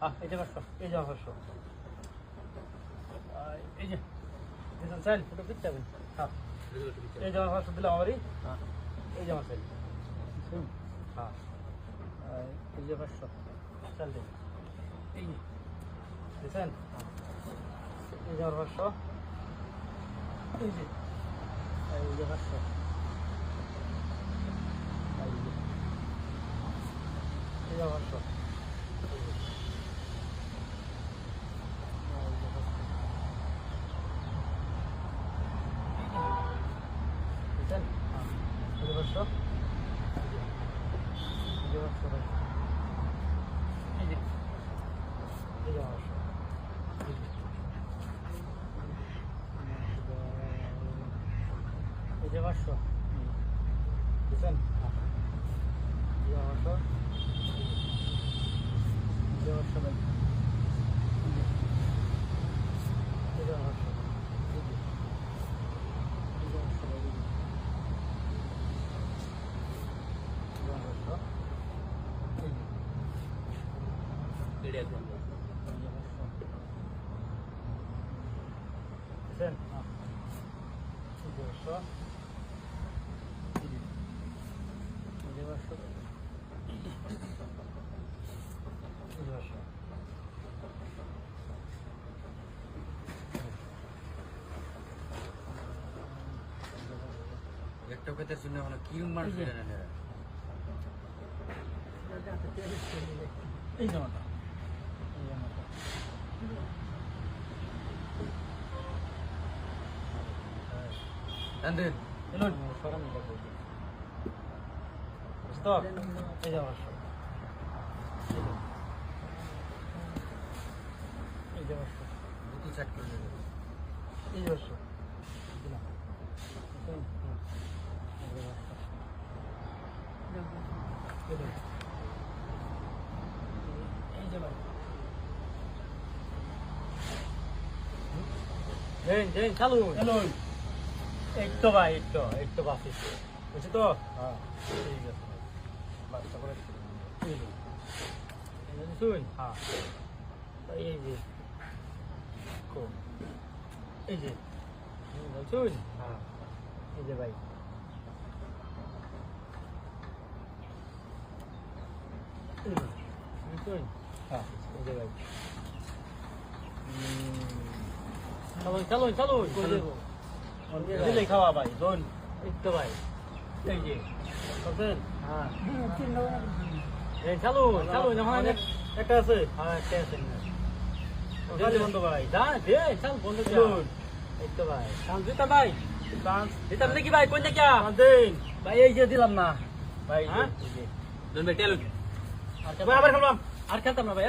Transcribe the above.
হ্যাঁ এই যে পাঁচশো এই যে পাঁচশো এই যে স্যার ওটা দিতে যাবেন হ্যাঁ এই যে আমার পাঁচশো দিলাম আমারই হ্যাঁ এই যে আমার স্যার হ্যাঁ এই যে পাঁচশো চাল দিন এই দিয়েছেন হ্যাঁ এই যে আমার পাঁচশো এই যে এই যে পাঁচশো এই যে পাঁচশো এই যে এই যে পাঁচশো বুঝছেন? পাঁচশো পাঁচশো ভাই এই যে পাঁচশো এই যে এই যে পাঁচশো ভাই এই যে একটা কথা শুনে মানে কি মানুষ এই যে। জানে না এই জামাটা এই জামাটা সরান লাগবে বুঝতো এই জামা সব এই জামা সব বুতু সেট করে এই জামা সব দিলাম। এই জামা সব। এই জামা দেন দেন চালু এই তো ভাই বাসি বুঝছি তো? হ্যাঁ। ঠিক আছে। বাচ্চা করে শুন। হ্যাঁ। এই যে কো এই যে শুন। হ্যাঁ। এই যে ভাই। শুন। হ্যাঁ। এই যে ভাই। চালুন চালুন চালুন। করে দেবো দিলে খাওয়া ভাই দোন এই তো ভাই। এই যে বুঝছেন হ্যাঁ। এই চালু চালু যখন একটা আছে। হ্যাঁ একটা আছে। ওখানে বন্ধ ভাই যা দে চাল বন্ধ করুন এই তো ভাই। চান্স দিতে ভাই। চান্স দিতাম নাকি ভাই কোন দিন। ভাই এই যে দিলাম না। ভাই হ্যাঁ? দন ভাই টেলুন আবার খেললাম আর খেলতাম না ভাই।